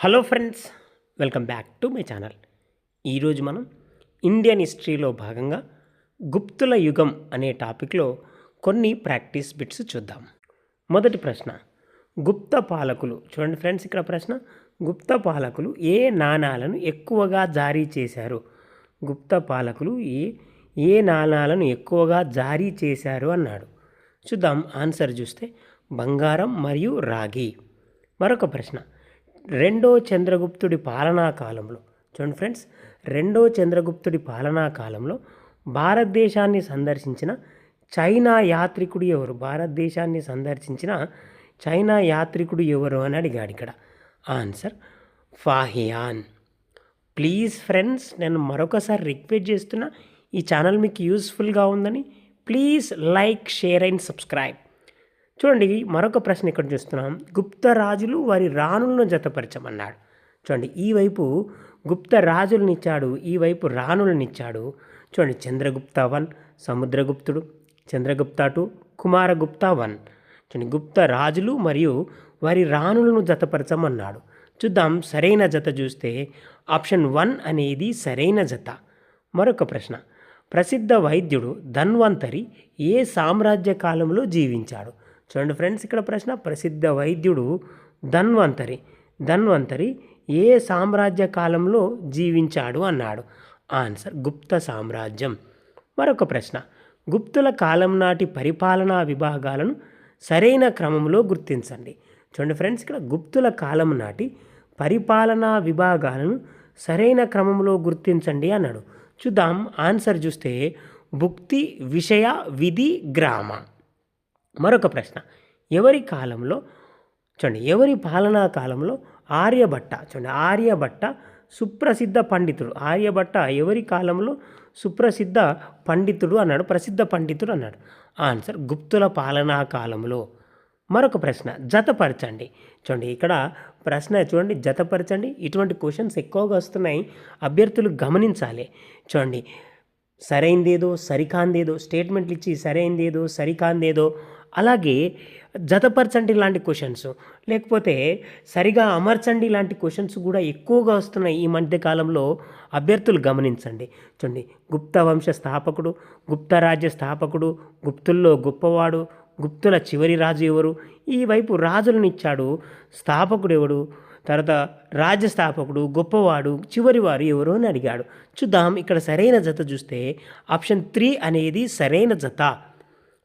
Hello friends welcome back to my channel. ఈరోజు మనం Indian హిస్టరీలో భాగంగా గుప్తుల యుగం అనే టాపిక్లో కొన్ని ప్రాక్టీస్ బిట్స్ చూద్దాం. మొదటి ప్రశ్న గుప్త పాలకులు చూడండి ఫ్రెండ్స్ ఇక్కడ ప్రశ్న గుప్త పాలకులు ఏ నాణాలను ఎక్కువగా జారీ చేశారు? గుప్త పాలకులు ఏ ఏ నాణాలను ఎక్కువగా జారీ చేశారు అన్నాడు. చూద్దాం ఆన్సర్ చూస్తే బంగారం మరియు రాగి. మరొక ప్రశ్న రెండో చంద్రగుప్తుడి పాలనా కాలంలో చూడండి ఫ్రెండ్స్ రెండో చంద్రగుప్తుడి పాలనా కాలంలో భారతదేశాన్ని సందర్శించిన చైనా యాత్రికుడు ఎవరు? భారతదేశాన్ని సందర్శించిన చైనా యాత్రికుడు ఎవరు అని అడిగాడు ఇక్కడ. ఆన్సర్ ఫాహియాన్. ప్లీజ్ ఫ్రెండ్స్ నేను మరొకసారి రిక్వెస్ట్ చేస్తున్నా ఈ ఛానల్ మీకు యూస్ఫుల్గా ఉందని please like share and subscribe. చూడండి మరొక ప్రశ్న ఇక్కడ చూస్తున్నాం. గుప్త రాజులు వారి రాణులను జతపరచమన్నాడు. చూడండి ఈ వైపు గుప్త రాజులనిచ్చాడు ఈ వైపు రాణులనిచ్చాడు చూడండి చంద్రగుప్త వన్ సముద్రగుప్తుడు చంద్రగుప్త టూ కుమారగుప్త వన్. చూడండి గుప్త రాజులు మరియు వారి రాణులను జతపరచమన్నాడు. చూద్దాం సరైన జత చూస్తే ఆప్షన్ వన్ అనేది సరైన జత. మరొక ప్రశ్న ప్రసిద్ధ వైద్యుడు ధన్వంతరి ఏ సామ్రాజ్య కాలంలో జీవించాడు? చూడండి ఫ్రెండ్స్ ఇక్కడ ప్రశ్న ప్రసిద్ధ వైద్యుడు ధన్వంతరి. ధన్వంతరి ఏ సామ్రాజ్య కాలంలో జీవించాడు అన్నాడు? ఆన్సర్ గుప్త సామ్రాజ్యం. మరొక ప్రశ్న గుప్తుల కాలం నాటి పరిపాలనా విభాగాలను సరైన క్రమంలో గుర్తించండి. చూడండి ఫ్రెండ్స్ ఇక్కడ గుప్తుల కాలం నాటి పరిపాలనా విభాగాలను సరైన క్రమంలో గుర్తించండి అన్నాడు. చూద్దాం ఆన్సర్ చూస్తే భుక్తి విషయ విధి గ్రామ. మరొక ప్రశ్న. ఎవరి కాలంలో చూడండి ఎవరి పాలనా కాలంలో ఆర్యభట్ట చూడండి ఆర్యభట్ట సుప్రసిద్ధ పండితుడు. ఆర్యభట్ట ఎవరి కాలంలో సుప్రసిద్ధ పండితుడు అన్నాడు ప్రసిద్ధ పండితుడు అన్నాడు? ఆన్సర్ గుప్తుల పాలనా కాలంలో. మరొక ప్రశ్న జతపరచండి. చూడండి ఇక్కడ ప్రశ్న చూడండి జతపరచండి. ఇటువంటి క్వశ్చన్స్ ఎక్కువగా వస్తున్నాయి. అభ్యర్థులు గమనించాలి. చూడండి సరైందేదో సరికాందేదో స్టేట్మెంట్లు ఇచ్చి సరైందేదో సరికాందేదో అలాగే జతపరచండి లాంటి క్వశ్చన్స్ లేకపోతే సరిగా అమర్చండి లాంటి క్వశ్చన్స్ కూడా ఎక్కువగా వస్తున్నాయి ఈ మధ్య కాలంలో అభ్యర్థులు గమనించండి. చూడండి గుప్త వంశ స్థాపకుడు గుప్త రాజ్య స్థాపకుడు గుప్తుల్లో గొప్పవాడు గుప్తుల చివరి రాజు ఎవరు ఈ వైపు రాజులను ఇచ్చాడు స్థాపకుడు ఎవడు తర్వాత రాజ్య స్థాపకుడు గొప్పవాడు చివరివారు ఎవరు అని అడిగాడు. చూద్దాం ఇక్కడ సరైన జత చూస్తే ఆప్షన్ త్రీ అనేది సరైన జత.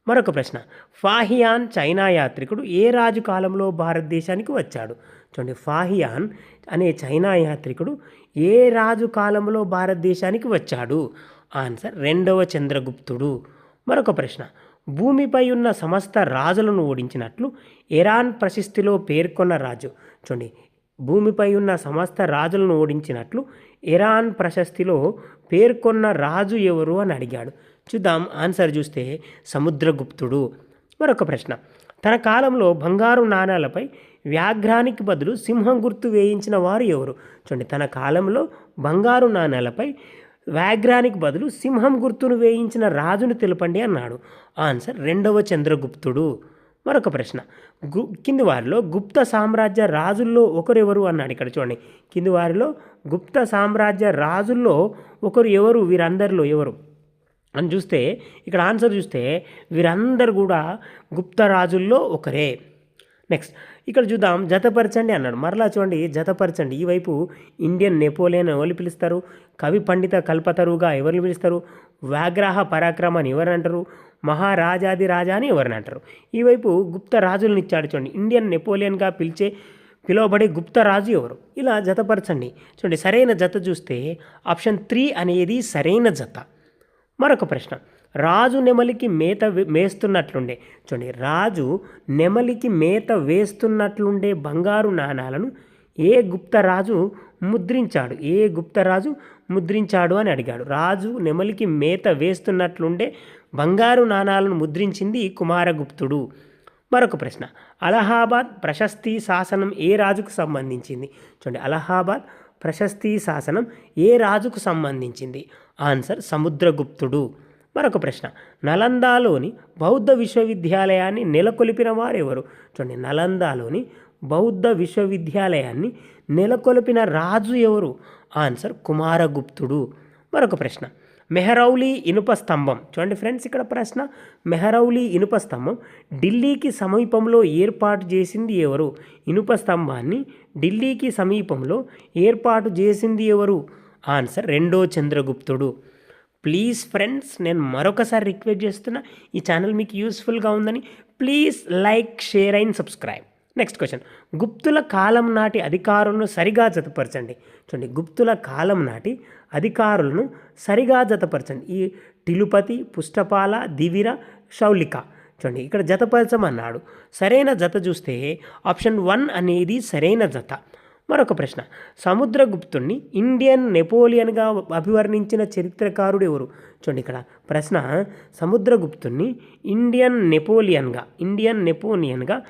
మరొక ప్రశ్న. ఫాహియాన్ చైనా యాత్రికుడు ఏ రాజు కాలంలో భారతదేశానికి వచ్చాడు? చూడండి ఫాహియాన్ అనే చైనా యాత్రికుడు ఏ రాజు కాలంలో భారతదేశానికి వచ్చాడు? ఆన్సర్ రెండవ చంద్రగుప్తుడు. మరొక ప్రశ్న. భూమిపై ఉన్న సమస్త రాజులను ఓడించినట్లు ఇరాన్ ప్రశస్తిలో పేర్కొన్న రాజు. చూడండి భూమిపై ఉన్న సమస్త రాజులను ఓడించినట్లు ఇరాన్ ప్రశస్తిలో పేర్కొన్న రాజు ఎవరు అని అడిగాడు. చూద్దాం ఆన్సర్ చూస్తే సముద్రగుప్తుడు. మరొక ప్రశ్న. తన కాలంలో బంగారు నాణాలపై వ్యాఘ్రానికి బదులు సింహం గుర్తు వేయించిన వారు ఎవరు? చూడండి తన కాలంలో బంగారు నాణాలపై వ్యాఘ్రానికి బదులు సింహం గుర్తును వేయించిన రాజును తెలపండి అన్నాడు. ఆన్సర్ రెండవ చంద్రగుప్తుడు. మరొక ప్రశ్న. గు కింది వారిలో గుప్త సామ్రాజ్య రాజుల్లో ఒకరెవరు అన్నాడు ఇక్కడ చూడండి. కింది వారిలో గుప్త సామ్రాజ్య రాజుల్లో ఒకరు ఎవరు? వీరందరిలో ఎవరు? అని చూస్తే ఇక్కడ ఆన్సర్ చూస్తే వీరందరూ కూడా గుప్త రాజుల్లో ఒకరే. నెక్స్ట్ ఇక్కడ చూద్దాం జతపరచండి అన్నాడు. మరలా చూడండి జతపరచండి. ఈ వైపు ఇండియన్ నెపోలియన్ ఎవరు పిలుస్తారు? కవి పండిత కల్పతరుగా ఎవరిని పిలుస్తారు? వ్యాగ్రాహ పరాక్రమ అని ఎవరిని అంటారు? మహారాజాది రాజా అని ఎవరిని అంటారు? ఈ వైపు గుప్త రాజులను ఇచ్చాడు చూడండి. ఇండియన్ నెపోలియన్గా పిలిచే పిలువబడే గుప్త రాజు ఎవరు? ఇలా జతపరచండి. చూడండి సరైన జత చూస్తే ఆప్షన్ త్రీ అనేది సరైన జత. మరొక ప్రశ్న. రాజు నెమలికి మేత మేస్తున్నట్లుండే. చూడండి రాజు నెమలికి మేత వేస్తున్నట్లుండే బంగారు నాణాలను ఏ గుప్తరాజు ముద్రించాడు? ఏ గుప్తరాజు ముద్రించాడు అని అడిగాడు. రాజు నెమలికి మేత వేస్తున్నట్లుండే బంగారు నాణాలను ముద్రించింది కుమారగుప్తుడు. మరొక ప్రశ్న. అలహాబాద్ ప్రశస్తి శాసనం ఏ రాజుకు సంబంధించింది? చూడండి అలహాబాద్ ప్రశస్తి శాసనం ఏ రాజుకు సంబంధించింది? ఆన్సర్ సముద్రగుప్తుడు. మరొక ప్రశ్న. నలందాలోని బౌద్ధ విశ్వవిద్యాలయాన్ని నెలకొల్పిన వారెవరు? చూడండి నలందాలోని బౌద్ధ విశ్వవిద్యాలయాన్ని నెలకొల్పిన రాజు ఎవరు? ఆన్సర్ కుమారగుప్తుడు. మరొక ప్రశ్న. మెహరౌలి ఇనుప స్తంభం. చూడండి ఫ్రెండ్స్ ఇక్కడ ప్రశ్న మెహరౌలి ఇనుప స్తంభం ఢిల్లీకి సమీపంలో ఏర్పాటు చేసింది ఎవరు? ఇనుప స్తంభాన్ని ఢిల్లీకి సమీపంలో ఏర్పాటు చేసింది ఎవరు? ఆన్సర్ రెండో చంద్రగుప్తుడు. ప్లీజ్ ఫ్రెండ్స్ నేను మరొకసారి రిక్వెస్ట్ చేస్తున్నా ఈ ఛానల్ మీకు యూస్ఫుల్గా ఉందని please like share and subscribe. Next question. గుప్తుల కాలం నాటి అధికారులను సరిగా జతపరచండి. చూడండి గుప్తుల కాలం నాటి అధికారులను సరిగా జతపరచండి. ఈ టిలుపతి పుష్టపాల దివిర శౌలిక. చూడండి ఇక్కడ జతపరచమన్నాడు. సరైన జత చూస్తే ఆప్షన్ వన్ అనేది సరైన జత. మరొక ప్రశ్న. సముద్రగుప్తుణ్ణి ఇండియన్ నెపోలియన్గా అభివర్ణించిన చరిత్రకారుడు ఎవరు? చూడండి ఇక్కడ ప్రశ్న. సముద్రగుప్తుణ్ణి ఇండియన్ నెపోలియన్గా ఇండియన్ నెపోలియన్గా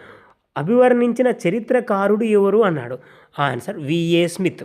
అభివర్ణించిన చరిత్రకారుడు ఎవరు? అన్నాడు. Answer V A Smith.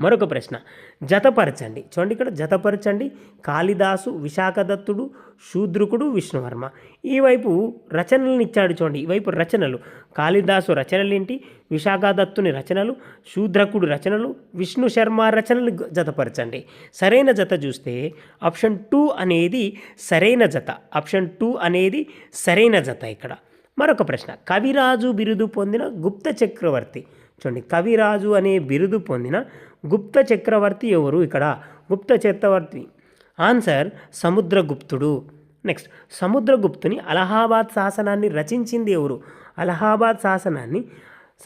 మరొక ప్రశ్న. జతపరచండి. చూడండి ఇక్కడ జతపరచండి. కాళిదాసు విశాఖదత్తుడు శూద్రుకుడు విష్ణువర్మ. ఈ వైపు రచనలను ఇచ్చాడు చూడండి. ఈ వైపు రచనలు. కాళిదాసు రచనలేంటి విశాఖదత్తుని రచనలు శూద్రకుడు రచనలు విష్ణు శర్మ రచనలు జతపరచండి. సరైన జత చూస్తే ఆప్షన్ టూ అనేది సరైన జత. ఆప్షన్ టూ అనేది సరైన జత ఇక్కడ. మరొక ప్రశ్న. కవిరాజు బిరుదు పొందిన గుప్త చక్రవర్తి. చూడండి. కవిరాజు అనే బిరుదు పొందిన గుప్త చక్రవర్తి ఎవరు ఇక్కడ? గుప్త చక్రవర్తి. ఆన్సర్ సముద్రగుప్తుడు. నెక్స్ట్ సముద్రగుప్తుని అలహాబాద్ శాసనాన్ని రచించింది ఎవరు? అలహాబాద్ శాసనాన్ని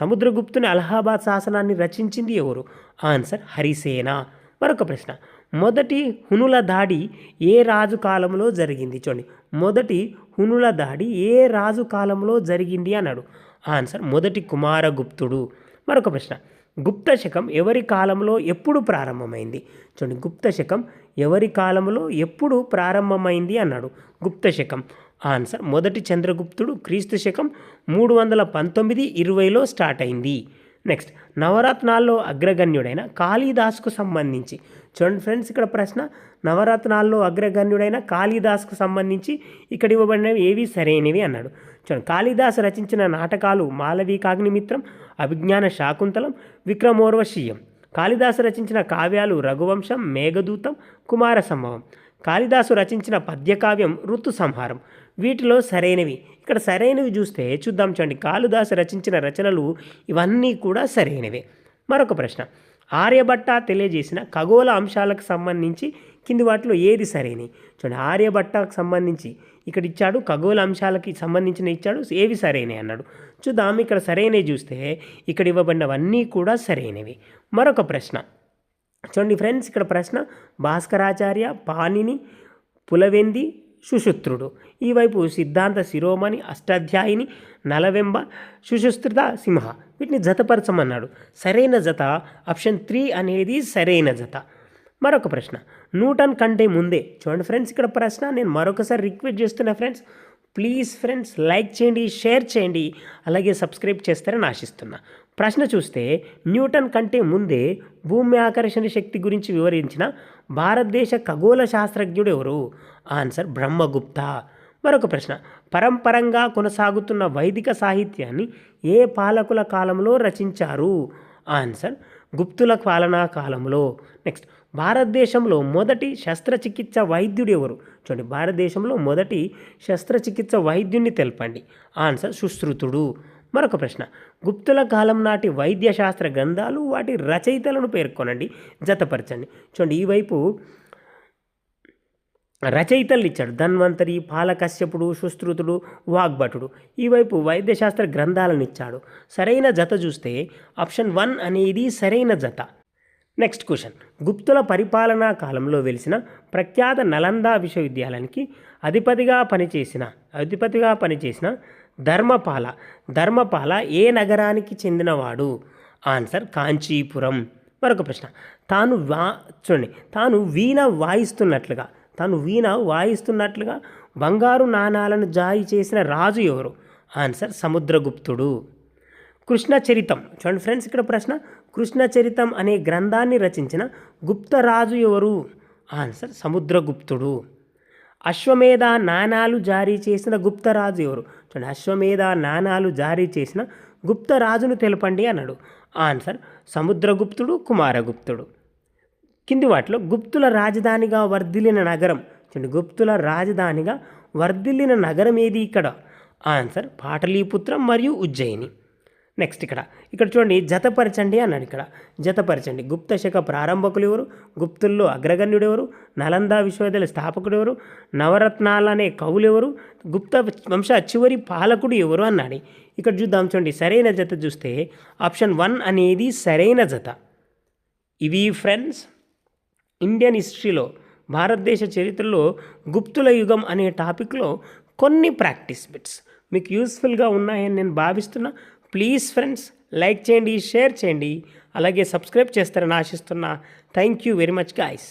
సముద్రగుప్తుని అలహాబాద్ శాసనాన్ని రచించింది ఎవరు? ఆన్సర్ హరిసేన. మరొక ప్రశ్న మొదటి హునుల దాడి ఏ రాజు కాలంలో జరిగింది? చూడండి మొదటి హునుల దాడి ఏ రాజు కాలంలో జరిగింది అన్నాడు. ఆన్సర్ మొదటి కుమారగుప్తుడు. మరొక ప్రశ్న గుప్త శకం ఎవరి కాలంలో ఎప్పుడు ప్రారంభమైంది? చూడండి గుప్త శకం ఎవరి కాలంలో ఎప్పుడు ప్రారంభమైంది అన్నాడు. గుప్త శకం ఆన్సర్ మొదటి చంద్రగుప్తుడు క్రీస్తు శకం మూడు వందల పంతొమ్మిది ఇరవైలో స్టార్ట్ అయింది. నెక్స్ట్ నవరత్నాల్లో అగ్రగణ్యుడైన కాళీదాస్కు సంబంధించి. చూడండి ఫ్రెండ్స్ ఇక్కడ ప్రశ్న నవరత్నాల్లో అగ్రగణ్యుడైన కాళిదాస్కు సంబంధించి ఇక్కడ ఇవ్వబడినవి ఏవి సరైనవి అన్నాడు. చూడండి కాళిదాస్ రచించిన నాటకాలు మాలవీకాగ్నిమిత్రం అభిజ్ఞాన శాకుంతలం విక్రమోర్వశీయం. కాళిదాసు రచించిన కావ్యాలు రఘువంశం మేఘదూతం కుమార సంభవం. కాళిదాసు రచించిన పద్యకావ్యం ఋతు సంహారం. వీటిలో సరైనవి. ఇక్కడ సరైనవి చూస్తే చూద్దాం చూడండి కాళిదాసు రచించిన రచనలు ఇవన్నీ కూడా సరైనవే. మరొక ప్రశ్న. ఆర్యభట్ట తెలియజేసిన ఖగోళ అంశాలకు సంబంధించి కింది వాటిలో ఏది సరైనవి చూడండి ఆర్యభట్టకు సంబంధించి ఇక్కడ ఇచ్చాడు ఖగోళ అంశాలకి సంబంధించిన ఇచ్చాడు ఏవి సరైనవి అన్నాడు. చూద్దాం ఇక్కడ సరైనవి చూస్తే ఇక్కడ ఇవ్వబడినవన్నీ కూడా సరైనవి. మరొక ప్రశ్న. చూడండి ఫ్రెండ్స్ ఇక్కడ ప్రశ్న భాస్కరాచార్య పాణిని పులవెంది సుశుత్రుడు. ఈ వైపు సిద్ధాంత శిరోమణి అష్టాధ్యాయిని నలవెంబ సుశుస్త్రుత సింహ. వీటిని జతపరచమన్నాడు. సరైన జత ఆప్షన్ త్రీ అనేది సరైన జత. మరొక ప్రశ్న. న్యూటన్ కంటే ముందే. చూడండి ఫ్రెండ్స్ ఇక్కడ ప్రశ్న. నేను మరొకసారి రిక్వెస్ట్ చేస్తున్నా ఫ్రెండ్స్. ప్లీజ్ ఫ్రెండ్స్ లైక్ చేయండి షేర్ చేయండి. అలాగే సబ్స్క్రైబ్ చేస్తారని ఆశిస్తున్నా. ప్రశ్న చూస్తే న్యూటన్ కంటే ముందే భూమి ఆకర్షణ శక్తి గురించి వివరించిన భారతదేశ ఖగోళ శాస్త్రజ్ఞుడు ఎవరు? ఆన్సర్ బ్రహ్మగుప్త. మరొక ప్రశ్న. పరంపరంగా కొనసాగుతున్న వైదిక సాహిత్యాన్ని ఏ పాలకుల కాలంలో రచించారు? ఆన్సర్ గుప్తుల పాలనా కాలంలో. నెక్స్ట్ భారతదేశంలో మొదటి శస్త్రచికిత్స వైద్యుడు ఎవరు? చూడండి భారతదేశంలో మొదటి శస్త్రచికిత్స వైద్యుడిని తెలపండి. ఆన్సర్ సుశ్రుతుడు. మరొక ప్రశ్న గుప్తుల కాలం నాటి వైద్యశాస్త్ర గ్రంథాలు వాటి రచయితలను పేర్కొనండి. జతపరచండి. చూడండి ఈ వైపు రచయితలు ఇచ్చాడు ధన్వంతరి పాలకశ్యపుడు సుశ్రుతుడు వాగ్భటుడు. ఈ వైపు వైద్యశాస్త్ర గ్రంథాలను ఇచ్చాడు సరైన జత చూస్తే ఆప్షన్ వన్ అనేది సరైన జత. Next question. గుప్తుల పరిపాలనా కాలంలో వెలిసిన ప్రఖ్యాత నలంద విశ్వవిద్యాలయానికి అధిపతిగా పనిచేసిన అధిపతిగా పనిచేసిన ధర్మపాల. ధర్మపాల ఏ నగరానికి చెందినవాడు? ఆన్సర్ కాంచీపురం. మరొక ప్రశ్న. తాను వా చూడండి. తాను వీణ వాయిస్తున్నట్లుగా. తను వీణ వాయిస్తున్నట్లుగా బంగారు నాణాలను జారీ చేసిన రాజు ఎవరు? ఆన్సర్ సముద్రగుప్తుడు. కృష్ణ చరితం చూడండి ఫ్రెండ్స్ ఇక్కడ ప్రశ్న. కృష్ణ చరితం అనే గ్రంథాన్ని రచించిన గుప్తరాజు ఎవరు? ఆన్సర్ సముద్రగుప్తుడు. అశ్వమేధ నాణాలు జారీ చేసిన గుప్తరాజు ఎవరు? చూడండి అశ్వమేధ నాణాలు జారీ చేసిన గుప్త రాజును తెలపండి అన్నాడు. ఆన్సర్ సముద్రగుప్తుడు కుమారగుప్తుడు. కింది వాటిలో గుప్తుల రాజధానిగా వర్ధిల్లిన నగరం. చూడండి గుప్తుల రాజధానిగా వర్ధిల్లిన నగరం ఏది ఇక్కడ? ఆన్సర్ పాటలీపుత్రం మరియు ఉజ్జయిని. నెక్స్ట్ ఇక్కడ. ఇక్కడ చూడండి జతపరచండి అన్నాడు ఇక్కడ. జతపరచండి. గుప్త శక ప్రారంభకులు ఎవరు? గుప్తుల్లో అగ్రగణ్యుడు ఎవరు? నలంద విశ్వవిద్యాలయ స్థాపకుడు ఎవరు? నవరత్నాలు అనే కవులు ఎవరు? గుప్త వంశ చివరి పాలకుడు ఎవరు అన్నాడు. ఇక్కడ చూద్దాం చూడండి సరైన జత చూస్తే ఆప్షన్ వన్ అనేది సరైన జత. ఇవి ఫ్రెండ్స్ ఇండియన్ హిస్టరీలో భారతదేశ చరిత్రలో గుప్తుల యుగం అనే టాపిక్లో కొన్ని ప్రాక్టీస్ బిట్స్ మీకు యూస్ఫుల్గా ఉన్నాయని నేను భావిస్తున్నా. ప్లీజ్ ఫ్రెండ్స్ లైక్ చేయండి షేర్ చేయండి. అలాగే సబ్స్క్రైబ్ చేస్తారని ఆశిస్తున్నా. Thank you very much guys.